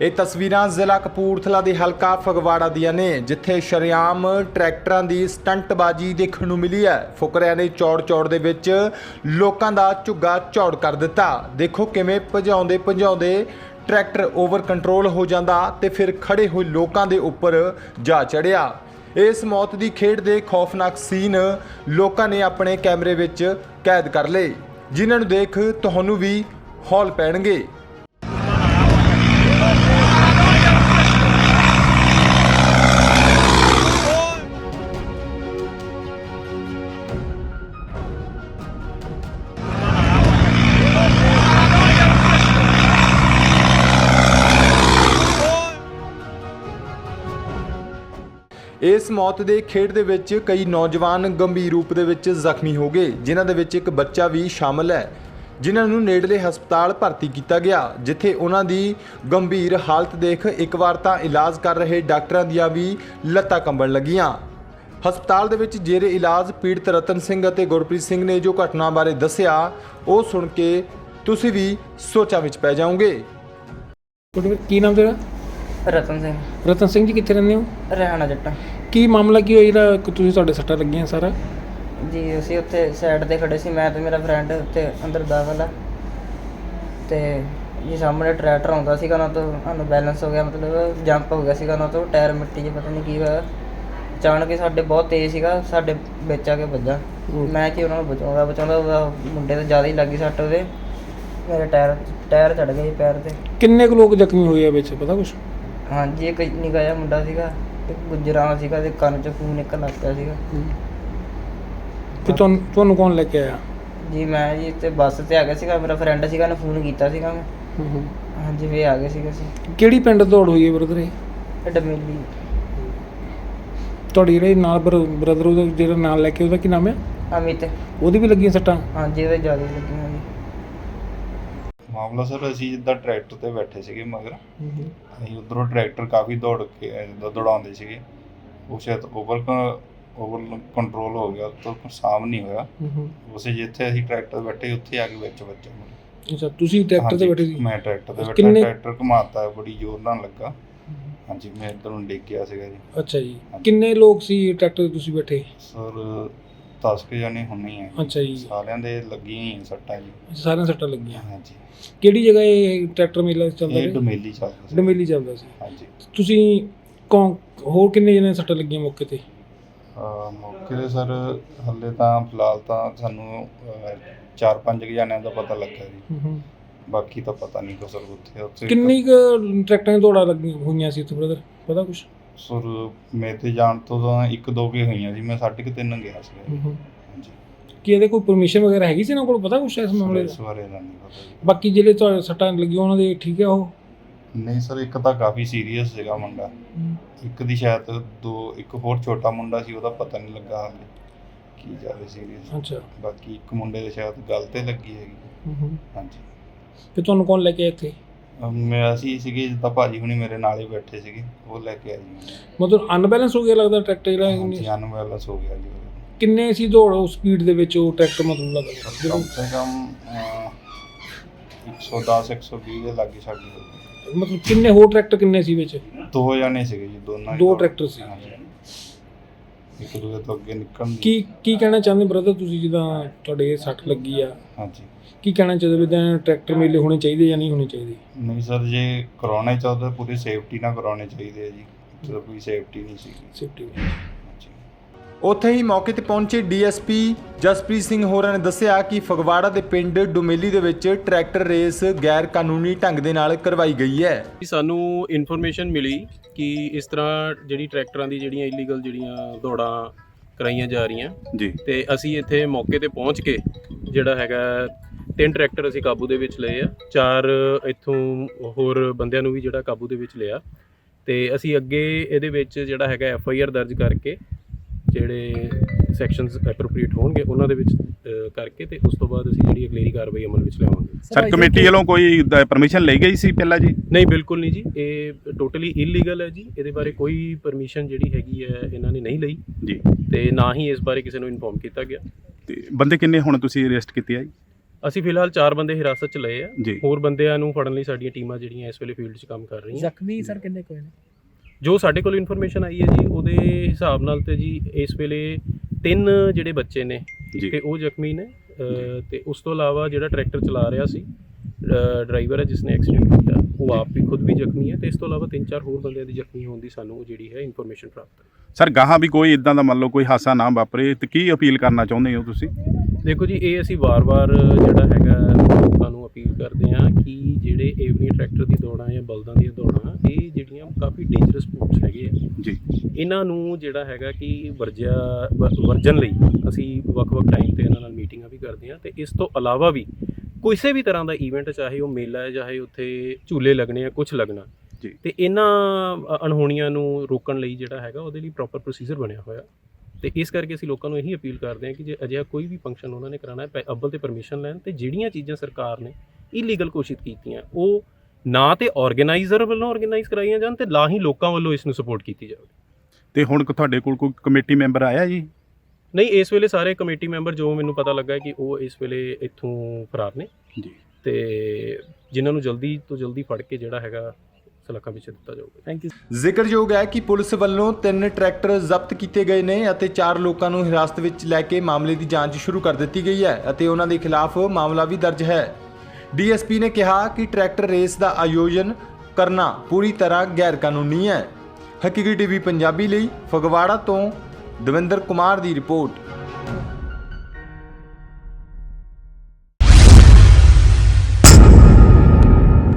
ਇਹ ਤਸਵੀਰਾਂ ਜ਼ਿਲ੍ਹਾ ਕਪੂਰਥਲਾ ਦੇ ਹਲਕਾ ਫਗਵਾੜਾ ਦੀਆਂ ਨੇ, ਜਿੱਥੇ ਸ਼ਰੇਆਮ ਟਰੈਕਟਰਾਂ ਦੀ ਸਟੰਟਬਾਜ਼ੀ ਦੇਖਣ ਨੂੰ ਮਿਲੀ ਹੈ। ਫੁਕਰਿਆਂ ਨੇ ਚੌੜ-ਚੌੜ ਦੇ ਵਿੱਚ ਲੋਕਾਂ ਦਾ ਝੁੱਗਾ ਚੌੜ ਕਰ ਦਿੱਤਾ। ਦੇਖੋ ਕਿਵੇਂ ਭਜਾਉਂਦੇ ਭਜਾਉਂਦੇ ਟਰੈਕਟਰ ਓਵਰ ਕੰਟਰੋਲ ਹੋ ਜਾਂਦਾ ਤੇ ਫਿਰ ਖੜੇ ਹੋਏ ਲੋਕਾਂ ਦੇ ਉੱਪਰ ਜਾ ਚੜਿਆ। ਇਸ ਮੌਤ ਦੀ ਖੇਡ ਦੇ ਖੌਫਨਾਕ ਸੀਨ ਲੋਕਾਂ ਨੇ ਆਪਣੇ ਕੈਮਰੇ ਵਿੱਚ ਕੈਦ ਕਰ ਲਏ। ਜਿਨ੍ਹਾਂ ਨੂੰ ਦੇਖ ਤੁਹਾਨੂੰ ਵੀ ਹੌਲ ਪੈਣਗੇ। ਇਸ ਮੌਤ ਦੇ ਖੇਡ ਦੇ ਵਿੱਚ ਕਈ ਨੌਜਵਾਨ ਗੰਭੀਰ ਰੂਪ ਦੇ ਵਿੱਚ ਜ਼ਖਮੀ ਹੋ ਗਏ, ਜਿਨ੍ਹਾਂ ਦੇ ਵਿੱਚ ਇੱਕ ਬੱਚਾ ਵੀ ਸ਼ਾਮਲ ਹੈ, ਜਿਨ੍ਹਾਂ ਨੂੰ ਨੇੜਲੇ ਹਸਪਤਾਲ ਭਰਤੀ ਕੀਤਾ ਗਿਆ, ਜਿੱਥੇ ਉਹਨਾਂ ਦੀ ਗੰਭੀਰ ਹਾਲਤ ਦੇਖ ਇੱਕ ਵਾਰ ਤਾਂ ਇਲਾਜ ਕਰ ਰਹੇ ਡਾਕਟਰਾਂ ਦੀਆਂ ਵੀ ਲੱਤਾਂ ਕੰਬਣ ਲੱਗੀਆਂ। ਹਸਪਤਾਲ ਦੇ ਵਿੱਚ ਜੇਰੇ ਇਲਾਜ ਪੀੜਤ ਰਤਨ ਸਿੰਘ ਅਤੇ ਗੁਰਪ੍ਰੀਤ ਸਿੰਘ ਨੇ ਜੋ ਘਟਨਾ ਬਾਰੇ ਦੱਸਿਆ, ਉਹ ਸੁਣ ਕੇ ਤੁਸੀਂ ਵੀ ਸੋਚਾਂ ਵਿੱਚ ਪੈ ਜਾਓਗੇ। ਕੀ ਨਾਮ ਤੇਰਾ? ਰਤਨ ਸਿੰਘ। ਰਤਨ ਸਿੰਘ ਜੀ ਕਿੱਥੇ ਰਹਿੰਦੇ ਹੋ? ਰਹਿਣਾ ਜੱਟਾ। ਕੀ ਮਾਮਲਾ ਕੀ ਹੋਇਆ ਜਿਹੜਾ ਕਿ ਤੁਸੀਂ ਤੁਹਾਡੇ ਸੱਟਾਂ ਲੱਗੀਆਂ ਸਾਰਾ? ਜੀ ਅਸੀਂ ਉੱਥੇ ਸਾਈਡ ਤੇ ਖੜੇ ਸੀ ਮੈਂ ਤੇ ਮੇਰਾ ਫਰੈਂਡ ਉੱਤੇ ਅੰਦਰ ਦਾਖਲ ਆ। ਤੇ ਜੀ ਸਾਹਮਣੇ ਟਰੈਕਟਰ ਆਉਂਦਾ ਸੀਗਾ ਨਾ ਤੋਂ ਸਾਨੂੰ ਬੈਲੈਂਸ ਹੋ ਗਿਆ ਮਤਲਬ ਜੰਪ ਹੋ ਗਿਆ ਸੀਗਾ ਨਾ ਤੋਂ ਟਾਇਰ ਮਿੱਟੀ 'ਚ ਪਤਾ ਨਹੀਂ ਕੀ ਹੋਇਆ। ਅਚਾਨਕ ਹੀ ਸਾਡੇ ਬਹੁਤ ਤੇਜ਼ ਸੀਗਾ ਸਾਡੇ ਵਿੱਚ ਆ ਕੇ ਵੱਜਾ। ਮੈਂ ਕਿ ਉਹਨਾਂ ਨੂੰ ਬਚਾਉਂਦਾ ਬਚਾਉਂਦਾ ਉਹਦਾ ਮੁੰਡੇ ਤੇ ਜ਼ਿਆਦਾ ਹੀ ਲੱਗੀ ਸੱਟ ਉਹਦੇ। ਮੇਰੇ ਟਾਇਰ ਟਾਇਰ ਚੜ ਗਏ ਪੈਰ ਤੇ। ਕਿੰਨੇ ਕੁ ਲੋਕ ਜ਼ਖਮੀ ਹੋਏ ਆ ਵਿੱਚ ਪਤਾ ਕੁਛ? ਹਾਂਜੀ ਇੱਕ ਨਿੱਕਾ ਜਿਹਾ ਮੁੰਡਾ ਸੀਗਾ ਇੱਕ ਗੁਜਰਾਂ ਸੀਗਾ ਤੇ ਕੰਨ 'ਚ ਖੂਨ ਨਿਕਲਣ ਲੱਗ ਪਿਆ ਸੀਗਾ। ਤੇ ਤੁਹਾਨੂੰ ਤੁਹਾਨੂੰ ਕੌਣ ਲੈ ਕੇ ਆਇਆ? ਜੀ ਮੈਂ ਜੀ ਤੇ ਬੱਸ ਤੇ ਆ ਗਿਆ ਸੀਗਾ ਮੇਰਾ ਫਰੈਂਡ ਸੀਗਾ ਉਹਨੇ ਫੋਨ ਕੀਤਾ ਸੀਗਾ ਮੈਂ। ਹਾਂਜੀ ਵੀ ਆ ਗਏ ਸੀਗੇ ਅਸੀਂ। ਕਿਹੜੀ ਪਿੰਡ ਦੌੜ ਹੋਈ ਹੈ ਬ੍ਰਦਰ ਇਹ? ਇਹ ਡਮੇਲੀ। ਤੁਹਾਡੀ ਜਿਹੜੇ ਨਾਲ ਬ੍ਰਦਰ ਉਹਦਾ ਜਿਹੜਾ ਨਾਲ ਲੈ ਕੇ ਉਹਦਾ ਕੀ ਨਾਮ ਹੈ? ਅਮਿਤ। ਉਹਦੀ ਵੀ ਲੱਗੀਆਂ ਸੱਟਾਂ? ਹਾਂਜੀ ਉਹਦੇ ਜ਼ਿਆਦਾ ਲੱਗੀਆਂ। ਮਾਮਲਾ ਸਰ ਅਸੀਂ ਜਿੱਦਾਂ ਟਰੈਕਟਰ ਤੇ ਬੈਠੇ ਸੀਗੇ ਮਗਰ ਅਸੀਂ ਉਧਰੋਂ ਟਰੈਕਟਰ ਕਾਫੀ ਦੌੜ ਕੇ ਜਿੱਦਾਂ ਦੌੜਾਉਂਦੇ ਸੀਗੇ। ਉਹ ਸ਼ਾਇਦ ਓਵਰ ਓਵਰ ਕੰਟਰੋਲ ਹੋ ਗਿਆ ਤੋਂ ਸਾਮ ਨਹੀਂ ਹੋਇਆ। ਉਸੇ ਜਿੱਥੇ ਅਸੀਂ ਟਰੈਕਟਰ ਬੈਠੇ ਉੱਥੇ ਆ ਕੇ ਵਿੱਚ ਮੇਰੇ। ਅੱਛਾ ਤੁਸੀਂ ਟਰੈਕਟਰ ਤੇ ਬੈਠੇ ਸੀ? ਮੈਂ ਟਰੈਕਟਰ ਤੇ ਬੈਠਾ ਟਰੈਕਟਰ ਘੁਮਾਤਾ ਬੜੀ ਜ਼ੋਰ ਨਾਲ ਲੱਗਾ। ਹਾਂਜੀ ਮੈਂ ਇੱਧਰ ਨੂੰ ਡਿੱਗ ਗਿਆ ਸੀਗਾ ਜੀ। ਅੱਛਾ ਜੀ। ਕਿੰਨੇ ਲੋਕ ਸੀ ਟਰੈਕਟਰ ਤੇ ਤੁਸੀਂ ਬੈਠੇ? ਸਰ 10 ਕੇ ਜਾਣੇ ਹੁੰਨੇ ਆ ਅੱਛਾ ਜੀ। ਸਾਰਿਆਂ ਦੇ ਲੱਗੀਆਂ ਹੀ ਆ ਸੱਟਾਂ ਜੀ। ਸਾਰਿਆਂ ਸੱਟਾਂ ਲੱਗੀਆਂ। ਹਾਂਜੀ। ਕਿਹੜੀ ਜਗ੍ਹਾ ਇਹ ਟਰੈਕਟਰ ਮੇਲਾ ਚੱਲਦਾ ਇਹ ਡਮੇਲੀ ਚੱਲਦਾ ਸੀ। ਡਮੇਲੀ ਚੱਲਦਾ ਸੀ। ਹਾਂਜੀ। ਤੁਸੀਂ ਕੌਣ ਹੋਰ ਕਿੰਨੇ ਜਣੇ ਸੱਟਾਂ ਲੱਗੀਆਂ ਮੌਕੇ ਤੇ? ਅਹ ਮੌਕੇ ਤੇ ਸਰ ਹੱਲੇ ਤਾਂ ਫਿਲਹਾਲ ਤਾਂ ਸਾਨੂੰ ਅਹ, ਚਾਰ ਪੰਜ ਕੁ ਜਣਿਆਂ ਦਾ ਪਤਾ ਲੱਗਾ ਜੀ। ਬਾਕੀ ਤਾਂ ਪਤਾ ਨਹੀਂ ਕੋ ਸਰ ਉੱਥੇ ਉੱਥੇ ਕਿੰਨੀ ਕੁ ਟਰੈਕਟਰਾਂ ਦੀ ਦੌੜਾਂ ਲੱਗੀਆਂ ਹੋਈਆਂ ਸੀ ਉੱਥੇ ਬ੍ਰਦਰ ਪਤਾ ਕੁਛ? ਸਰ ਮੇਰੇ ਤੇ ਜਾਣ ਤੋਂ ਤਾਂ ਇੱਕ ਦੋ ਕੇ ਹੋਈਆਂ ਜੀ ਮੈਂ ਸਾਢੇ ਕੁ ਤਿੰਨ ਗਿਆ ਸੀ ਹਾਂਜੀ। ਕੀ ਇਹਦੇ ਕੋਈ ਪਰਮਿਸ਼ਨ ਵਗੈਰਾ ਹੈਗੀ ਸੀ ਇਹਨਾਂ ਕੋਲ? ਪਤਾ ਕੁਛ ਇਸ ਮਾਮਲੇ ਇਸ ਦਾ ਬਾਰੇ ਤਾਂ ਨਹੀਂ ਪਤਾ ਜੀ। ਬਾਕੀ ਜਿਹੜੇ ਤੁਹਾਡੇ ਸੱਟਾਂ ਲੱਗੀਆਂ ਉਹਨਾਂ ਦੇ ਠੀਕ ਹੈ ਉਹ? ਨਹੀਂ ਸਰ ਇੱਕ ਤਾਂ ਕਾਫੀ ਸੀਰੀਅਸ ਸੀਗਾ ਮੁੰਡਾ। ਇੱਕ ਦੀ ਸ਼ਾਇਦ ਦੋ ਇੱਕ ਹੋਰ ਛੋਟਾ ਮੁੰਡਾ ਸੀ ਉਹਦਾ ਪਤਾ ਨਹੀਂ ਲੱਗਾ ਹਾਲੇ ਕੀ ਜ਼ਿਆਦਾ ਸੀਰੀਅਸ ਅੱਛਾ। ਬਾਕੀ ਇੱਕ ਮੁੰਡੇ ਦੇ ਸ਼ਾਇਦ ਗੱਲ ਤੇ ਲੱਗੀ ਹੈਗੀ। ਹਾਂਜੀ। ਤੇ ਤੁਹਾਨੂੰ ਕੌਣ ਲੈ ਕੇ ਆਇਆ ਇੱਥੇ? ਮੈਂ ਅਸੀਂ ਸੀਗੇ ਜਿੱਦਾਂ ਭਾਜੀ ਹੁਣੀ ਮੇਰੇ ਨਾਲ ਹੀ ਬੈਠੇ ਸੀਗੇ ਉਹ ਲੈ ਕੇ ਆਏ ਜੀ ਮਤਲਬ ਅਨਬੈਲੈਂਸ ਹੋ ਗਿਆ ਲੱਗਦਾ ਟਰੈਕਟਰ ਜਿਹੜਾ ਹਾਂਜੀ ਅਨਬੈਲੈਂਸ ਹੋ ਗਿਆ ਜੀ। ਕਿੰਨੇ ਸੀ ਦੌੜ ਉਸ ਸਪੀਡ ਦੇ ਵਿੱਚ ਉਹ ਟਰੈਕਟਰ ਮਤਲਬ ਲੱਗਦਾ ਕਮ ਜਦੋਂ ਸੇ ਕਮ ਅਹ, 110 120 ਦੇ ਲਾਗੇ ਸਾਡੀ। ਮਤਲਬ ਕਿੰਨੇ ਹੋਰ ਟਰੈਕਟਰ ਕਿੰਨੇ ਸੀ ਵਿੱਚ ਦੋ ਜਣੇ ਸੀਗੇ ਜੀ ਦੋਨਾਂ ਦੋ ਟਰੈਕਟਰ ਸੀ। ਇੱਕ ਦੂਜੇ ਤੋਂ ਅੱਗੇ ਨਿਕਲਣ ਕੀ ਕੀ ਕਹਿਣਾ ਚਾਹੁੰਦੇ ਬ੍ਰਦਰ ਤੁਸੀਂ ਜਿੱਦਾਂ ਤੁਹਾਡੇ ਸੱਟ ਲੱਗੀ ਆ ਹਾਂਜੀ ਕੀ ਕਹਿਣਾ ਚਾਹੁੰਦੇ ਵੀ ਤਾਂ ਟਰੈਕਟਰ ਮੇਲੇ ਹੋਣੇ ਚਾਹੀਦੇ ਜਾਂ ਨਹੀਂ ਹੋਣੇ ਚਾਹੀਦੇ? ਨਹੀਂ ਸਰ ਜੇ ਕਰਾਉਣਾ ਹੀ ਚਾਹੁੰਦਾ ਪੂਰੀ ਸੇਫਟੀ ਨਾਲ ਕਰਾਉਣੇ ਚਾਹੀਦੇ ਆ ਜੀ। ਜਦੋਂ ਕੋਈ ਸੇਫਟੀ ਨਹੀਂ ਸੀਗੀ। ਸੇਫਟੀ ਉੱਥੇ ਹੀ ਮੌਕੇ ਤੇ ਪਹੁੰਚੇ ਡੀਐਸਪੀ ਜਸਪ੍ਰੀਤ ਸਿੰਘ ਹੋਰਾਂ ਨੇ ਦੱਸਿਆ ਕਿ ਫਗਵਾੜਾ ਦੇ ਪਿੰਡ ਡੁਮੇਲੀ ਦੇ ਵਿੱਚ ਟਰੈਕਟਰ ਰੇਸ ਗੈਰ ਕਾਨੂੰਨੀ ਢੰਗ ਦੇ ਨਾਲ ਕਰਵਾਈ ਗਈ ਹੈ। ਸਾਨੂੰ ਇਨਫੋਰਮੇਸ਼ਨ ਮਿਲੀ ਕਿ ਇਸ ਤਰ੍ਹਾਂ ਜਿਹੜੀ ਟਰੈਕਟਰਾਂ ਦੀ ਜਿਹੜੀਆਂ ਇਲੀਗਲ ਜਿਹੜੀਆਂ ਦੌੜਾਂ ਕਰਾਈਆਂ ਜਾ ਰਹੀਆਂ। ਜੀ। ਤੇ ਅਸੀਂ ਇੱਥੇ ਮੌਕੇ ਤੇ ਪਹੁੰਚ ਕੇ ਜਿਹੜਾ ਹੈਗਾ ਤਿੰਨ ਟਰੈਕਟਰ ਅਸੀਂ ਕਾਬੂ ਦੇ ਵਿੱਚ ਲਏ ਆ। ਚਾਰ ਇੱਥੋਂ ਹੋਰ ਬੰਦਿਆਂ ਨੂੰ ਵੀ ਜਿਹੜਾ ਕਾਬੂ ਦੇ ਵਿੱਚ ਲਿਆ। ਤੇ ਅਸੀਂ ਅੱਗੇ ਇਹਦੇ ਵਿੱਚ ਜਿਹੜਾ ਹੈਗਾ ਐਫ ਆਈ ਆਰ ਦਰਜ ਕਰਕੇ ਜਿਹੜੇ ਸੈਕਸ਼ਨਸ ਐਪਰੋਪ੍ਰੀਏਟ ਹੋਣਗੇ ਉਹਨਾਂ ਦੇ ਵਿੱਚ ਕਰਕੇ ਤੇ ਉਸ ਤੋਂ ਬਾਅਦ ਅਸੀਂ ਜਿਹੜੀ ਅਗਲੇਰੀ ਕਾਰਵਾਈ ਅਮਲ ਵਿੱਚ ਲਿਆਵਾਂਗੇ। ਸਰ ਕਮੇਟੀ ਵੱਲੋਂ ਕੋਈ ਪਰਮਿਸ਼ਨ ਲਈ ਗਈ ਸੀ ਪਹਿਲਾਂ ਜੀ? ਨਹੀਂ ਬਿਲਕੁਲ ਨਹੀਂ ਜੀ। ਇਹ ਟੋਟਲੀ ਇਲੀਗਲ ਹੈ ਜੀ। ਇਹਦੇ ਬਾਰੇ ਕੋਈ ਪਰਮਿਸ਼ਨ ਜਿਹੜੀ ਹੈਗੀ ਹੈ ਇਹਨਾਂ ਨੇ ਨਹੀਂ ਲਈ। ਜੀ। ਤੇ ਨਾ ਹੀ ਇਸ ਬਾਰੇ ਕਿਸੇ ਨੂੰ ਇਨਫੋਰਮ ਕੀਤਾ ਗਿਆ। ਤੇ ਬੰਦੇ ਕਿੰਨੇ ਹੁਣ ਤੁਸੀਂ ਅਰੈਸਟ ਕੀਤੇ ਆ ਜੀ? ਅਸੀਂ ਫਿਲਹਾਲ ਚਾਰ ਬੰਦੇ ਹਿਰਾਸਤ 'ਚ ਲਏ ਆ। ਜੀ। ਹੋਰ ਬੰਦਿਆਂ ਨੂੰ ਫੜਨ ਲਈ ਸਾਡੀਆਂ ਟੀਮਾਂ ਜਿਹੜੀਆਂ ਇਸ ਵੇਲੇ ਫੀਲਡ 'ਚ ਕੰਮ ਕਰ ਰਹੀਆਂ। ਜ਼ਖਮੀ ਸਰ ਕਿੰਨੇ ਕੋਈ ਨੇ? ਜੋ ਸਾਡੇ ਕੋਲ ਇਨਫੋਰਮੇਸ਼ਨ ਆਈ ਹੈ ਜੀ ਉਹਦੇ ਹਿਸਾਬ ਨਾਲ ਤੇ ਜੀ ਇਸ ਵੇਲੇ ਤਿੰਨ ਜਿਹੜੇ ਬੱਚੇ ਨੇ ਜੀ। ਤੇ ਉਹ ਜ਼ਖਮੀ ਨੇ ਅ, ਤੇ ਉਸ ਤੋਂ ਇਲਾਵਾ ਜਿਹੜਾ ਟਰੈਕਟਰ ਚਲਾ ਰਿਹਾ ਸੀ ਡਰਾਈਵਰ ਹੈ ਜਿਸ ਨੇ ਐਕਸੀਡੈਂਟ ਕੀਤਾ ਉਹ ਆਪ ਵੀ ਖੁਦ ਵੀ ਜ਼ਖਮੀ ਹੈ ਤੇ ਇਸ ਤੋਂ ਇਲਾਵਾ ਤਿੰਨ ਚਾਰ ਹੋਰ ਬੰਦਿਆਂ ਦੀ ਜ਼ਖਮੀ ਹੋਣ ਦੀ ਸਾਨੂੰ ਜਿਹੜੀ ਹੈ ਇਨਫੋਰਮੇਸ਼ਨ ਪ੍ਰਾਪਤ ਹੈ। ਸਰ ਗਾਹਾਂ ਵੀ ਕੋਈ ਇਦਾਂ ਦਾ ਮੰਨ ਲਓ ਕੋਈ ਹਾਸਾ ਨਾ ਵਾਪਰੇ ਤੇ ਕੀ ਅਪੀਲ ਕਰਨਾ ਚਾਹੁੰਦੇ ਹੋ ਤੁਸੀਂ? ਦੇਖੋ ਜੀ ਇਹ ਅਸੀਂ ਵਾਰ-ਵਾਰ ਜਿਹੜਾ ਹੈਗਾ ਲੋਕਾਂ ਨੂੰ ਅਪੀਲ ਕਰਦੇ ਹਾਂ ਕਿ ਜਿਹੜੇ ਏਵਨੀ ਟਰੈਕਟਰ ਦੀ ਦੌੜਾਂ ਜਾਂ ਬਲਦਾਂ ਦੀਆਂ ਦੌੜਾਂ ਇਹ ਜਿਹੜੀਆਂ ਕਾਫੀ ਡੇਂਜਰਸ ਸਪੋਰਟਸ ਹੈਗੇ ਆ। ਜੀ। ਇਹਨਾਂ ਨੂੰ ਜਿਹੜਾ ਹੈਗਾ ਕਿ ਵਰਜਿਆ ਵਰਜਨ ਲਈ ਅਸੀਂ ਵੱਖ-ਵੱਖ ਟਾਈਮ ਤੇ ਇਹਨਾਂ ਨਾਲ ਮੀਟਿੰਗਾਂ ਵੀ ਕਰਦੇ ਹਾਂ ਤੇ ਇਸ ਤੋਂ ਇਲਾਵਾ ਵੀ ਕਿਸੇ ਵੀ ਤਰ੍ਹਾਂ ਦਾ ਇਵੈਂਟ ਚਾਹੇ ਉਹ ਮੇਲਾ ਹੈ ਚਾਹੇ ਉੱਥੇ ਝੂਲੇ ਲੱਗਣੇ ਆ ਕੁਝ ਲੱਗਣਾ ਜੀ। ਤੇ ਇਹਨਾਂ ਅਣਹੋਣੀਆਂ ਨੂੰ ਰੋਕਣ ਲਈ ਜਿਹੜਾ ਹੈਗਾ ਉਹਦੇ ਲਈ ਪ੍ਰੋਪਰ ਪ੍ਰੋਸੀਜਰ ਬਣਿਆ ਹੋਇਆ। ਤੇ ਇਸ ਕਰਕੇ ਅਸੀਂ ਲੋਕਾਂ ਨੂੰ ਇਹੀ ਅਪੀਲ ਕਰਦੇ ਹਾਂ ਕਿ ਜੇ ਅਜਿਹਾ ਕੋਈ ਵੀ ਫੰਕਸ਼ਨ ਉਹਨਾਂ ਨੇ ਕਰਾਉਣਾ ਹੈ ਅੱਵਲ ਤੇ ਪਰਮਿਸ਼ਨ ਲੈਣ ਤੇ ਜਿਹੜੀਆਂ ਚੀਜ਼ਾਂ ਸਰਕਾਰ ਨੇ ਇਲੀਗਲ ਘੋਸ਼ਿਤ ਕੀਤੀਆਂ ਉਹ ਨਾ ਤੇ ਆਰਗੇਨਾਈਜ਼ਰ ਵੱਲੋਂ ਆਰਗੇਨਾਈਜ਼ ਕਰਾਈਆਂ ਜਾਣ ਤੇ ਨਾ ਹੀ ਲੋਕਾਂ ਵੱਲੋਂ ਇਸ ਨੂੰ ਸਪੋਰਟ ਕੀਤੀ ਜਾਵੇ। ਤੇ ਹੁਣ ਤੁਹਾਡੇ ਕੋਲ ਕੋਈ ਕਮੇਟੀ ਮੈਂਬਰ ਆਇਆ ਜੀ? ਨਹੀਂ ਇਸ ਵੇਲੇ ਸਾਰੇ ਕਮੇਟੀ ਮੈਂਬਰ ਜੋ ਮੈਨੂੰ ਪਤਾ ਲੱਗਾ ਹੈ ਕਿ ਉਹ ਇਸ ਵੇਲੇ ਇੱਥੋਂ ਫਰਾਰ ਨੇ। ਜੀ। ਤੇ ਜਿਨ੍ਹਾਂ ਨੂੰ ਜਲਦੀ ਤੋਂ ਜਲਦੀ ਫੜ ਕੇ ਜਿਹੜਾ ਹੈਗਾ ਸਲਾਖਾਂ ਵਿੱਚ ਦਿੱਤਾ ਜਾਊਗਾ। ਥੈਂਕ ਯੂ ਜ਼ਿਕਰਯੋਗ ਹੈ ਕਿ ਪੁਲਿਸ ਵੱਲੋਂ ਤਿੰਨ ਟਰੈਕਟਰ ਜ਼ਬਤ ਕੀਤੇ ਗਏ ਨੇ ਅਤੇ ਚਾਰ ਲੋਕਾਂ ਨੂੰ ਹਿਰਾਸਤ ਵਿੱਚ ਲੈ ਕੇ ਮਾਮਲੇ ਦੀ ਜਾਂਚ ਸ਼ੁਰੂ ਕਰ ਦਿੱਤੀ ਗਈ ਹੈ ਅਤੇ ਉਹਨਾਂ ਦੇ ਖਿਲਾਫ ਮਾਮਲਾ ਵੀ ਦਰਜ ਹੈ। ਡੀਐਸਪੀ ਨੇ ਕਿਹਾ ਕਿ ਟਰੈਕਟਰ ਰੇਸ ਦਾ ਆਯੋਜਨ ਕਰਨਾ ਪੂਰੀ ਤਰ੍ਹਾਂ ਗੈਰ ਕਾਨੂੰਨੀ ਹੈ। ਹਕੀਕੀ ਟੀਵੀ ਪੰਜਾਬੀ ਲਈ ਫਗਵਾੜਾ ਤੋਂ ਦਵਿੰਦਰ ਕੁਮਾਰ ਦੀ ਰਿਪੋਰਟ।